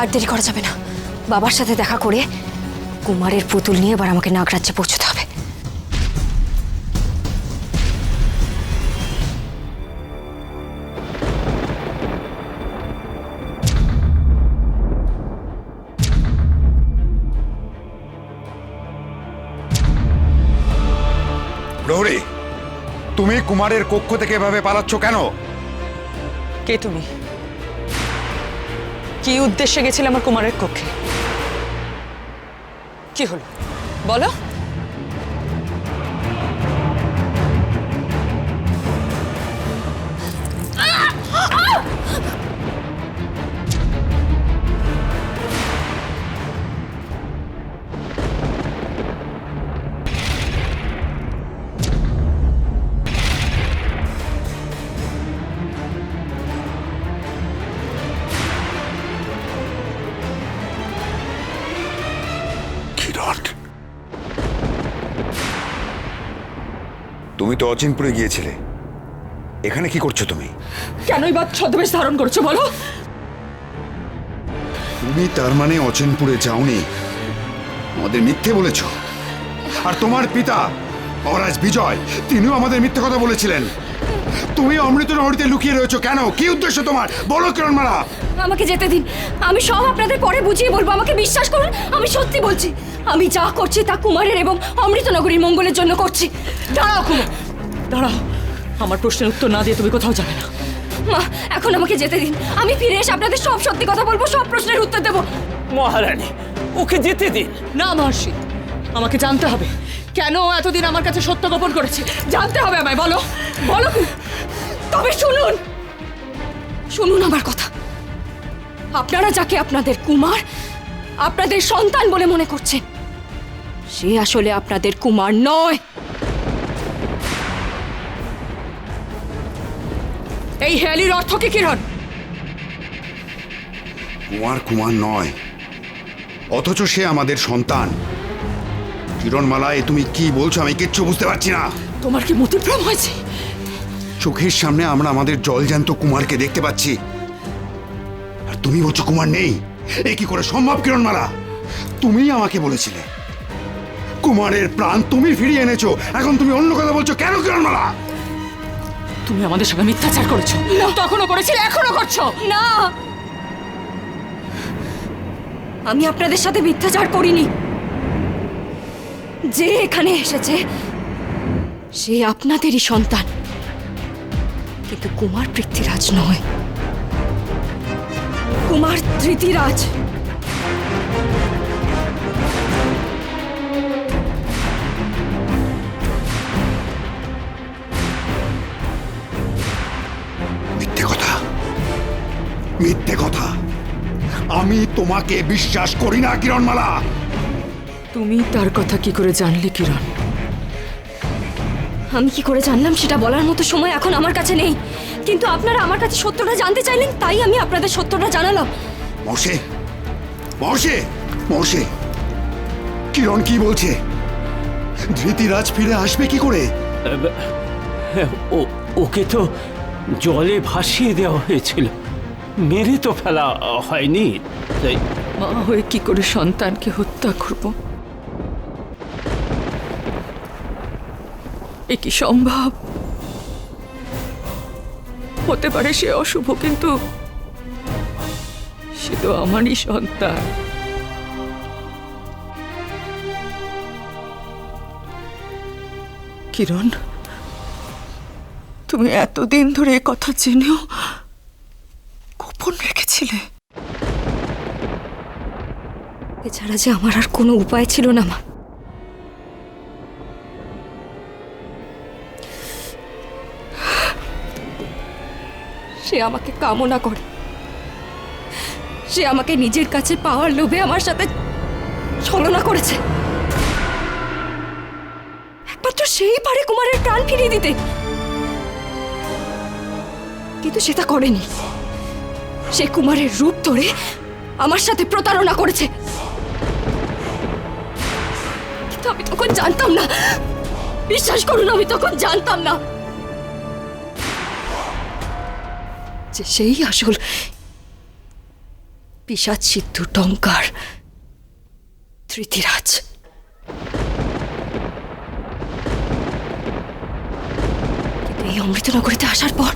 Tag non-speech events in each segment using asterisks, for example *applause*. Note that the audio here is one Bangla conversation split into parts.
আর দেরি করা যাবে না। বাবার সাথে দেখা করে কুমারের পুতুল নিয়ে এবার আমাকে নাগরাজ্যে পৌঁছতে হবে। তুমি কুমারের কক্ষ থেকে এভাবে পালাচ্ছ কেন? কে তুমি? কি উদ্দেশ্যে গেছিলে আমার কুমারের কক্ষে? কি হলো? বলো। তুমি তো অচিনপুরে গিয়েছিলে। এখানে কি করছ তুমি? কেনই বা ছদ্মবেশ ধারণ করছ বলো? তুমি তার মানে অচিনপুরে যাওনি। আমাদের মিথ্যে বলেছ। আর তোমার পিতা মহারাজ বিজয় তিনিও আমাদের মিথ্যে কথা বলেছিলেন। তুমি অমৃত নহরীতে লুকিয়ে রয়েছো কেন? কি উদ্দেশ্য তোমার? বলো কিরণ মালা আমাকে যেতে দিন। আমি সব আপনাদের পরে বুঝিয়ে বলব। আমাকে বিশ্বাস করুন আমি সত্যি বলছি। আমি যা করছি তা কুমারের এবং অমৃতনগরীর মঙ্গলের জন্য করছি। দাঁড়াও কুমার। দাঁড়াও। আমার প্রশ্নের উত্তর না দিয়ে তুমি কোথাও যাবে না। মা এখন আমাকে যেতে দিন। আমি ফিরে এসে আপনাদের সব সত্যি কথা বলব সব প্রশ্নের উত্তর দেবো। মহারানী ওকে যেতে দিন। না মহর্ষি আমাকে জানতে হবে। কেন এতদিন আমার কাছে সত্য গোপন করেছে? জানতে হবে আমায়, বলো। বলো। তবে শুনুন। শুনুন আমার কথা। আপনারা যাকে আপনাদের কুমার, আপনাদের সন্তান বলে মনে করছেন, সে আসলে আপনাদের কুমার নয়। এই হেয়ালির অর্থ কি, কিরণ? কুমার কুমার নয়, অথচ সে আমাদের সন্তান। কিরণমালা এ তুমি কি বলছো আমি কিচ্ছু বুঝতে পারছি না। তোমার কি মতিভ্রম হয়েছে? চোখের সামনে আমরা আমাদের জলজ্যান্ত কুমারকে দেখতে পাচ্ছি। আর তুমি বলছো কুমার নেই। এ কি করে সম্ভব কিরণমালা তুমি আমাকে বলেছিলে। কুমারের প্রাণ তুমি ফিরিয়ে এনেছো। এখন তুমি অন্য কথা বলছো। কেন কিরণমালা তুমি আমাদের সঙ্গে মিথ্যাচার করেছ। তখনও করেছিলে এখনও করছ। না। আমি আপনাদের সাথে মিথ্যাচার করিনি। যে এখানে এসেছে, সে আপনাদেরই সন্তান। কিন্তু কুমার পৃথ্বীরাজ নয়। কুমার মিথ্যে কথা। মিথ্যে কথা। আমি তোমাকে বিশ্বাস করি না, কিরণমালা। তুমি তার কথা কি করে জানলে কিরণ? আমি কি করে জানলাম সেটা বলার মতো সময় এখন আমার কাছে নেই। কিন্তু আপনারা আমার কাছে সত্যটা জানতে চাইলেন তাই আমি আপনাদের সত্যটা জানালাম। মর্ষে মর্ষে মর্ষে কিরণ কি বলছে? ধৃতিরাজ ফিরে আসবে কি করে? ও ওকে তো জলে ভাসিয়ে দেওয়া হয়েছিল। মেরে তো ফেলা হয়নি। তাই মা হয়ে কি করে সন্তানকে হত্যা করব? কি সম্ভব? হতে পারে সে অশুভ, কিন্তু সে তো আমারই সন্তান। কিরণ, তুমি এতদিন ধরে এ কথা জেনেও গোপন রেখেছিলে। এছাড়া যে আমার আর কোনো উপায় ছিল না, মা। সে আমাকে কামনা করে। সে আমাকে নিজের কাছে পাওয়ার লোভে আমার সাথে ছলনা করেছে। একমাত্র সেই পারে কুমারের প্রাণ ফিরিয়ে দিতে। কিন্তু সেটা করেনি। সে কুমারের রূপ ধরে আমার সাথে প্রতারণা করেছে। কিন্তু আমি তখন জানতাম না। বিশ্বাস করুন, আমি তখন জানতাম না। যে সেই আসল পিসাদ সিদ্ধু টঙ্কার ধৃতিরাজ এই অমৃতনগরীতে আসার পর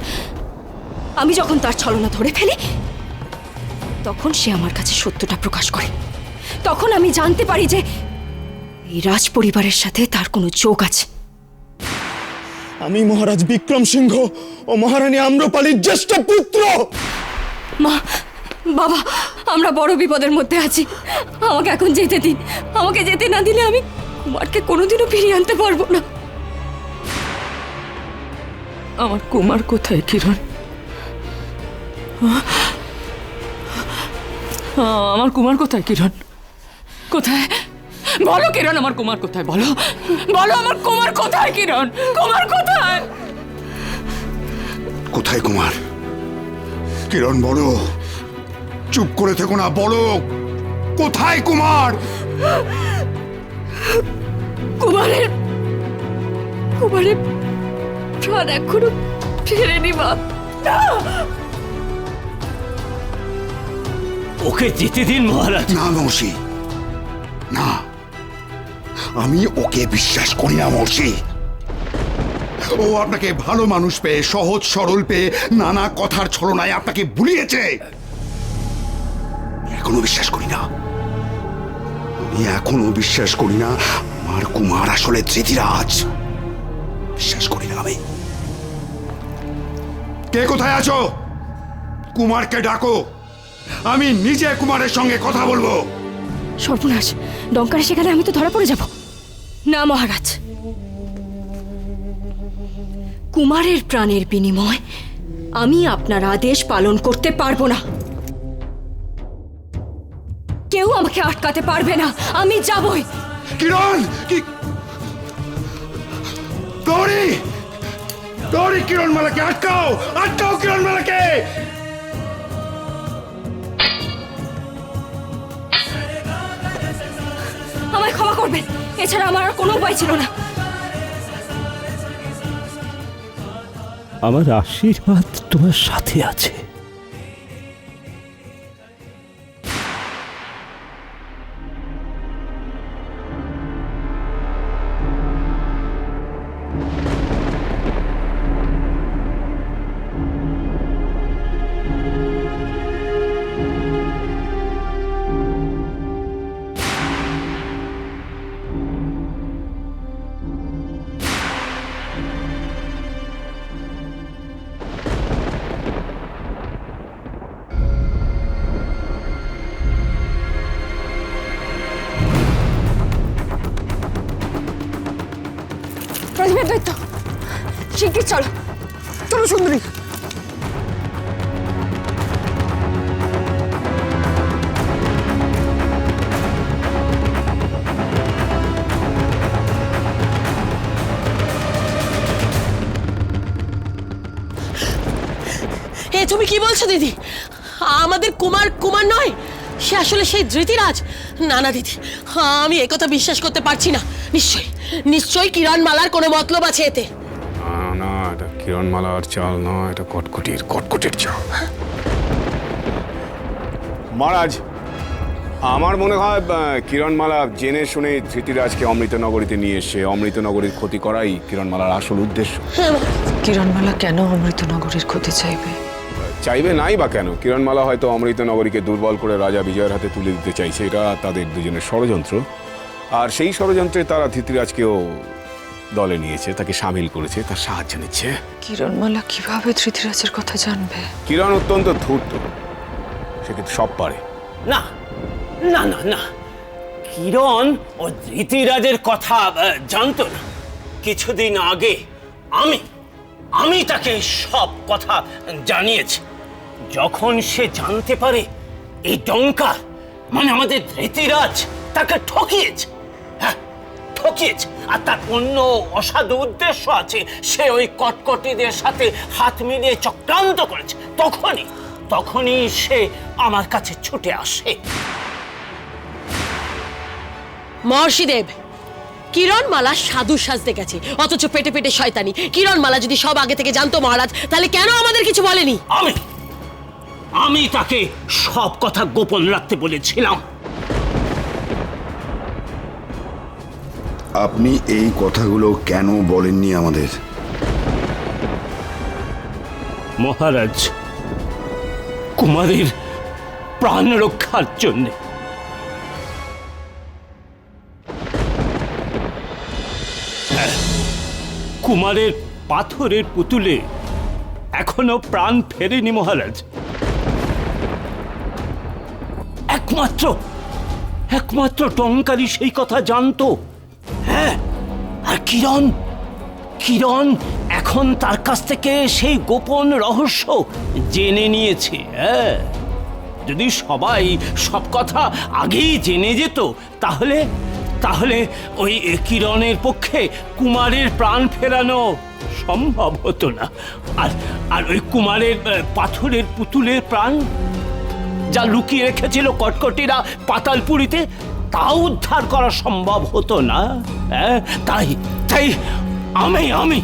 আমি যখন তার ছলনা ধরে ফেলি, তখন সে আমার কাছে সত্যটা প্রকাশ করে। তখন আমি জানতে পারি যে এই রাজ পরিবারের সাথে তার কোনো যোগ আছে। আমি মহারাজ বিক্রম সিংহ ও মহারানী আম্রপালির জ্যেষ্ঠ পুত্র! মা, বাবা, আমরা বড় বিপদের মধ্যে আছি। আমাকে এখন যেতে দিন। আমাকে যেতে না দিলে আমি কুমারকে কোনোদিনও ফিরিয়ে আনতে পারব না। আমার কুমার কোথায়, কিরণ? আমার কুমার কোথায়, কিরণ? কোথায়? বলো, কিরণ, আমার কুমার কোথায়, বলো। বলো, আমার কুমার কোথায়, কিরণ? কুমার কোথায়? কোথায় কুমার? কিরণ বলো। চুপ করে থেকো না বলো। কোথায় কুমার? কুমারের কুমারের প্রাণ এখনও ফেরেনি মা। ওকে যেতে দিন মহারাজ। না মৌসি। না। আমি ওকে বিশ্বাস করি না মৌসি। ও আপনাকে ভালো মানুষ পেয়ে, সহজ, সরল পেয়ে, নানা কথার ছলনায় আপনাকে ভুলিয়েছে। এখনও বিশ্বাস করি না। আমি এখনও বিশ্বাস করি না, আমার কুমার আসলে ধৃতিরাজ। বিশ্বাস করি না আমি। কে কোথায় আছো? কুমারকে ডাকো। আমি নিজে কুমারের সঙ্গে কথা বলব। সর্বনাশ ডঙ্কারে সেখানে আমি তো ধরা পড়ে যাব। না মহারাজ। কুমারের প্রাণের বিনিময় আমি আপনার আদেশ পালন করতে পারব না। কেউ আমাকে আটকাতে পারবে না। আমি যাবই। কিরণ! কি? গৌরী! গৌরী কিরণ মালাকে আটকাও! আটকাও কিরণ মালাকে! আমায় ক্ষমা করবেন। এছাড়া আমার আর কোনো উপায় ছিল না। আমার আশীর্বাদ তোমার সাথে আছে। শিগগির চলো। চলো সুন্দরী। তুমি কি বলছো, দিদি? আমাদের কুমার কুমার নয়, সে আসলে সেই ধৃতিরাজ। না না, দিদি, আমি একথা বিশ্বাস করতে পারছি না। নিশ্চয়ই নিশ্চয়ই কিরণ মালার কোনো মতলব আছে এতে। এটা কিরণমালার চাল নয় এটা কটকটির কটকটির চাল। মহারাজ আমার মনে হয় কিরণমালা জেনে শুনে ধৃতিরাজকে অমৃতনগরীতে নিয়ে এসে অমৃতনগরীর ক্ষতি করাই কিরণমালার আসল উদ্দেশ্য। কিরণমালা কেন অমৃতনগরীর ক্ষতি চাইবে? চাইবে নাই বা কেন? কিরণমালা হয়তো অমৃতনগরীকে দুর্বল করে রাজা বিজয়ের হাতে তুলে দিতে চাইছে। এটা তাদের দুজনের ষড়যন্ত্র। আর সেই ষড়যন্ত্রে তারা ধৃতিরাজকেও দলে নিয়েছে তাকে সামিল করেছে তার সাহায্য নিচ্ছে। কিরণমালা কীভাবে ধৃতিরাজের কথা জানবে? কিরণ অত্যন্ত ধূর্ত। সে কিন্তু সব পারে। না না না না। কিরণ ও ধৃতিরাজের কথা জানতো না। কিছুদিন আগে আমি আমি তাকে সব কথা জানিয়েছি। যখন সে জানতে পারে এই ডঙ্কা মানে আমাদের ধৃতিরাজ তাকে ঠকিয়েছে। ঠকিয়েছে। আর তার অন্য অসাধু উদ্দেশ্য আছে সে ওই কটকটিদের সাথে হাত মিলিয়ে চক্রান্ত করেছে। তখনই তখনই সে আমার কাছে ছুটে আসে। মহর্ষি দেব কিরণমালা সাধু সাজতে গেছে অথচ পেটে পেটে শয়তানি। কিরণমালা যদি সব আগে থেকে জানতো মহারাজ তাহলে কেন আমাদের কিছু বলেনি? আমি আমি তাকে সব কথা গোপন রাখতে বলেছিলাম। আপনি এই কথাগুলো কেন বলেননি আমাদের? মহারাজ, কুমারের প্রাণ রক্ষার জন্য। কুমারের পাথরের পুতুলে এখনও প্রাণ ফেরেনি মহারাজ। একমাত্র একমাত্র টঙ্কারি সেই কথা জানতো। হ্যাঁ আর কিরণ? কিরণ এখন তার কাছ থেকে সেই গোপন রহস্য জেনে নিয়েছে হ্যাঁ? যদি সবাই সব কথা আগেই জেনে যেত, তাহলে তাহলে ওই কিরণের পক্ষে কুমারের প্রাণ ফেরানো সম্ভব হতো না। আর আর ওই কুমারের পাথরের পুতুলের প্রাণ যা লুকিয়ে রেখেছিল কটকটিরা পাতালপুরিতে তাও উদ্ধার করা সম্ভব হতো না হ্যাঁ? তাই তাই আমি আমি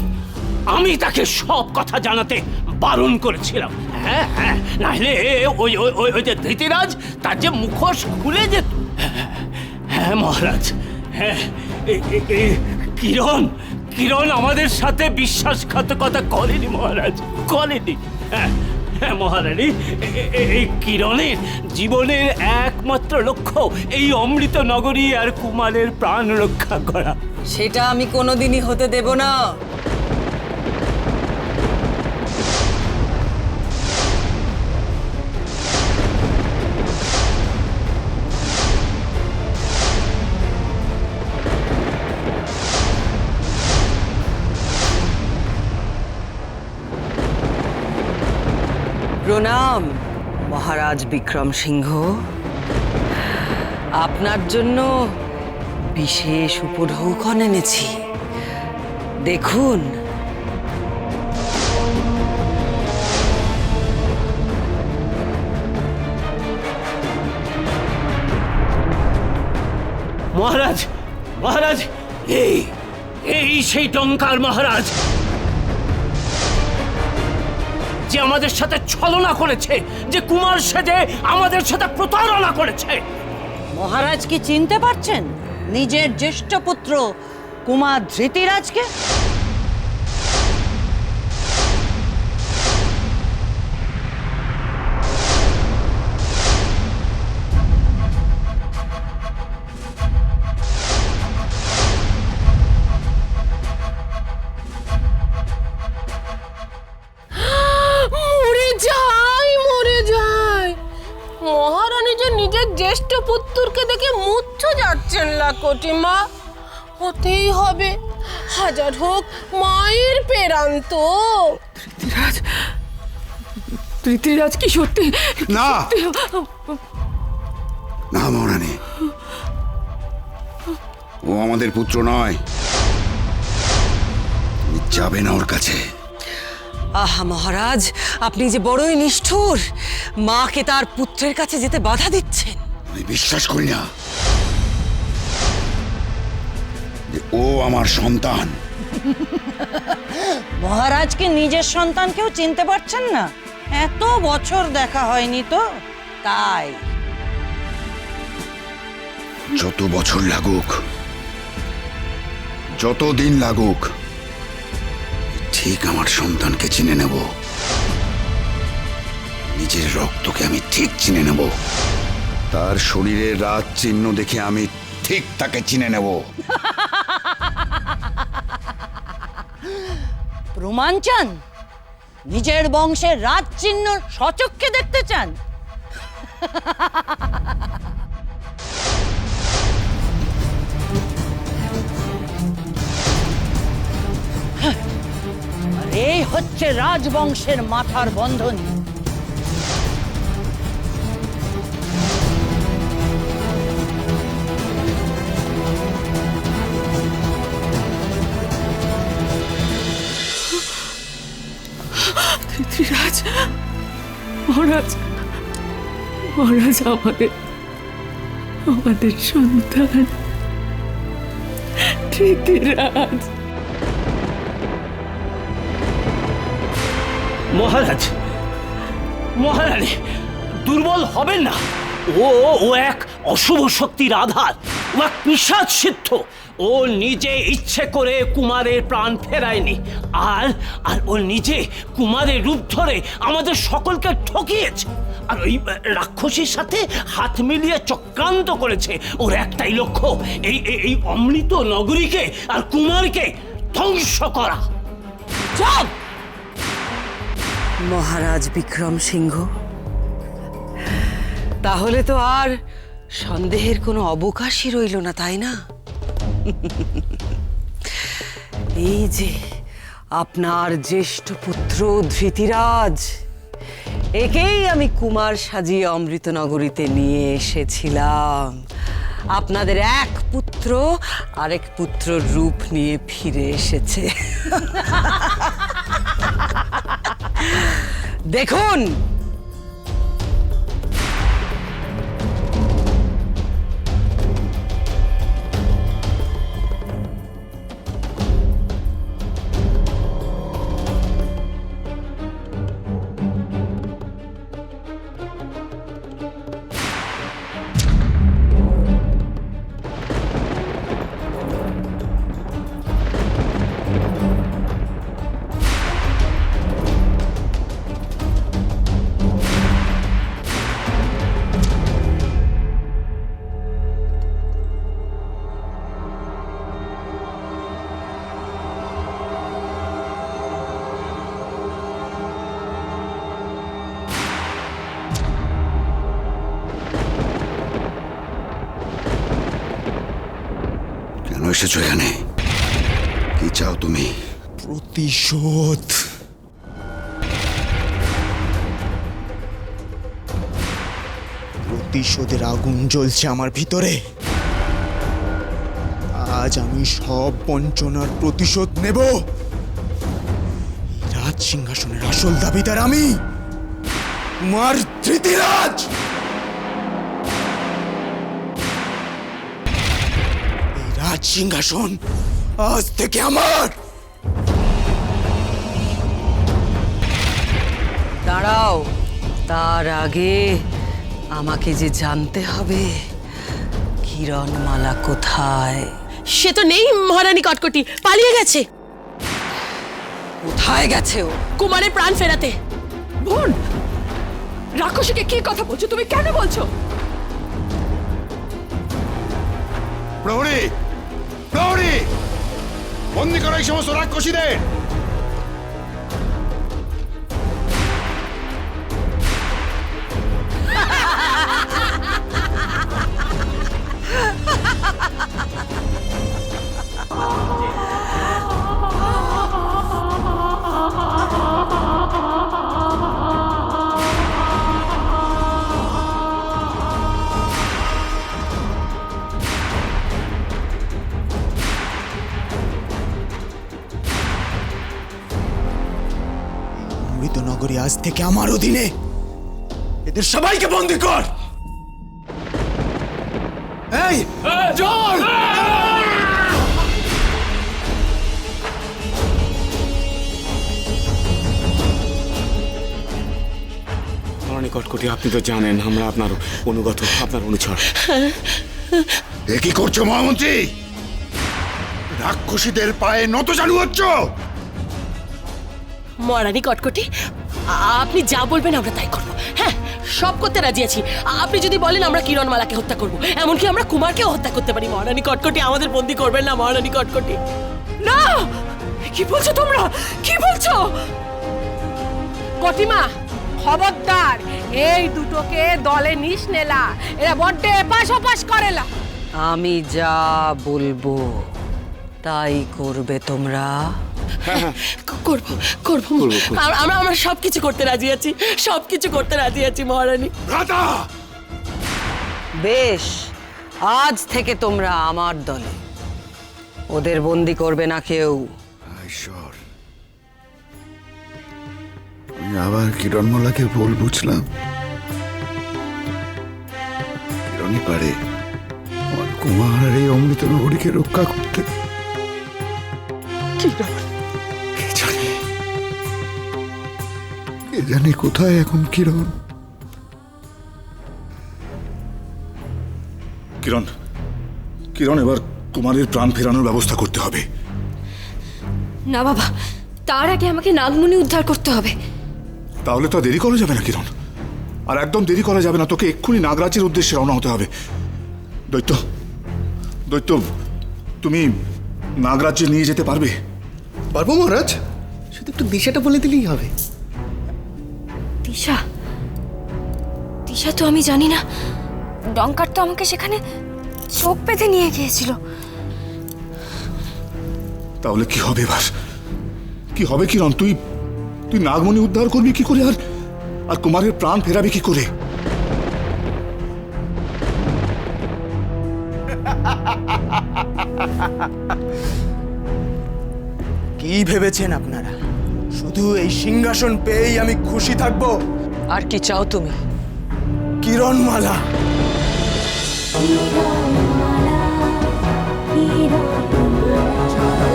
আমি তাকে সব কথা জানাতে বারণ করেছিলাম হ্যাঁ হ্যাঁ। নাহলে ওই ওই ওই ওই যে ধৃতিরাজ তার যে মুখোশ খুলে যেত। হ্যাঁ, মহারাজ হ্যাঁ কিরণ কিরণ আমাদের সাথে বিশ্বাসঘাতকতা করেনি মহারাজ করেনি হ্যাঁ। মহারানী। এ- এ- এই কিরণের জীবনের একমাত্র লক্ষ্য এই অমৃত নগরী আর কুমারের প্রাণ রক্ষা করা। সেটা আমি কোনোদিনই হতে দেব না। প্রণাম, মহারাজ বিক্রম সিংহ। আপনার জন্য বিশেষ উপঢৌকন এনেছি। দেখুন। মহারাজ মহারাজ, এই এই সেই টঙ্কার মহারাজ। যে আমাদের সাথে ছলনা করেছে, যে কুমার সেজে আমাদের সাথে প্রতারণা করেছে। মহারাজ কি চিনতে পারছেন? নিজের জ্যেষ্ঠ পুত্র কুমার ধৃতিরাজকে? হাজার হোক মায়ের পেরান তো ধৃতিরাজ ধৃতিরাজ কি সত্যি? না। না মহারানী। ও আমাদের পুত্র নয়। যাবে না ওর কাছে। আহা মহারাজ আপনি যে বড়ই নিষ্ঠুর মাকে তার পুত্রের কাছে যেতে বাধা দিচ্ছেন। আমি বিশ্বাস করি না। ও আমার সন্তান। মহারাজকে নিজের সন্তানকেও চিনতে পারছেন না? এত বছর দেখা হয়নি তো। তাই। যত বছর লাগুক যত দিন লাগুক ঠিক আমার সন্তানকে চিনে নেব। নিজের রক্তকে আমি ঠিক চিনে নেব। তার শরীরের রাত চিহ্ন দেখে আমি ঠিক তাকে চিনে নেব। *laughs* প্রমাণ চান? নিজের বংশের রাজ চিহ্ন সচক্ষে দেখতে চান? এই হচ্ছে রাজবংশের মাথার বন্ধনী। মহারাজ মহারাজ আমাদের আমাদের সন্তান। ধৃতিরাজ। মহারাজ, মহারানী, দুর্বল হবেন না। ও ও এক অশুভ শক্তির আধার। এক পিসাচ সিদ্ধ। ও নিজে ইচ্ছে করে কুমারের প্রাণ ফেরায়নি। আর আর ও নিজে কুমারের রূপ ধরে আমাদের সকলকে ঠকিয়েছে। আর ওই রাক্ষসীর সাথে হাত মিলিয়ে চক্রান্ত করেছে। ওর একটাই লক্ষ্য এই এই- এই অমৃত নগরীকে আর কুমারকে ধ্বংস করা। চুপ মহারাজ বিক্রম সিংহ তাহলে তো আর সন্দেহের কোনো অবকাশই রইল না, তাই না? এই যে আপনার জ্যেষ্ঠ পুত্র ধৃতিরাজ, একেই আমি কুমার সাজিয়ে অমৃতনগরীতে নিয়ে এসেছিলাম। আপনাদের এক পুত্র, আরেক পুত্র রূপ নিয়ে ফিরে এসেছে। দেখুন এসেছ এখানে? কি চাও তুমি? প্রতিশোধ। প্রতিশোধের আগুন জ্বলছে আমার ভিতরে। আজ আমি সব বঞ্চনার প্রতিশোধ নেব। রাজ সিংহাসনের আসল দাবিদার আমি। কুমার ধৃতিরাজ! রাজ সিংহাসন আজ থেকে আমার। দাঁড়াও তার আগে আমাকে যে জানতে হবে কিরণমালা কোথায়? সে তো নেই মহারানী কটকটি পালিয়ে গেছে। কোথায় গেছে ও? কুমারের প্রাণ ফেরাতে। বোন রাক্ষসীকে কি কথা বলছো? তুমি কেন বলছো? প্রহরী প্রহরী বন্দি করো এই সমস্ত রাক্ষসীদের আজ থেকে আমার অধীনে। এদের সবাইকে বন্দি কর! এই! চল মহারানী কটকটি আপনি তো জানেন আমরা আপনার অনুগত আপনার অনুচর। এ কি করছ মহামন্ত্রী? রাক্ষসীদের পায়ে নত জানু হচ্ছ মহারানী কটকটি আপনি যা বলবেন আমরা তাই করব। হ্যাঁ সব করতে রাজি আছি। আপনি যদি বলেন আমরা কিরণমালাকে হত্যা করব এমনকি আমরা কুমারকেও হত্যা করতে পারি। মহারানী কটকটি আমাদের বন্দি করবেন না মহারানী কটকটি। না! কি বলছো তোমরা? কি বলছো? কটিমা খবরদার এই দুটোকে দলে নিস নেলা। এরা বড্ড এপাশ ওপাশ করেলা। আমি যা বলব তাই করবে তোমরা। করব করব। আম- আমরা আমরা সব কিছু করতে রাজি আছি সব কিছু করতে রাজি আছি মহারানী। বেশ আজ থেকে তোমরা আমার দলে। ওদের বন্দি করবে না কেউ। ঈশ্বর। আবার কিরণমালাকে ভুল বুঝলাম। কিরণই পারে আমার কুমার এই অমৃত নগরীকে রক্ষা করতে। কে কে জানে কোথায় এখন কিরণ? কিরণ কিরণ এবার কুমারের প্রাণ ফেরানোর ব্যবস্থা করতে হবে। না বাবা তার আগে আমাকে নাগমণি উদ্ধার করতে হবে। তাহলে তো আর দেরি করা যাবে না কিরণ। আর একদম দেরি করা যাবে না তোকে এক্ষুনি নাগরাজের উদ্দেশ্যে রওনা হতে হবে। দৈত্য দৈত্য তুমি নাগরাজ্যে নিয়ে যেতে পারবে? পারব মহারাজ শুধু একটু দিশাটা বলে দিলেই হবে। দিশা? দিশা তো আমি জানি না। ডঙ্কার তো আমাকে সেখানে চোখ বেঁধে নিয়ে গিয়েছিল। তাহলে কি হবে এবার? কি হবে কিরণ তুই তুই নাগমণি উদ্ধার করবি কি করে আর? আর কুমারের প্রাণ ফেরাবি কি করে? কি ভেবেছেন আপনারা? শুধু এই সিংহাসন পেয়েই আমি খুশি থাকব। আর কি চাও তুমি? কিরণমালা।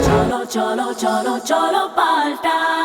চলো চলো চলো চলো paltai.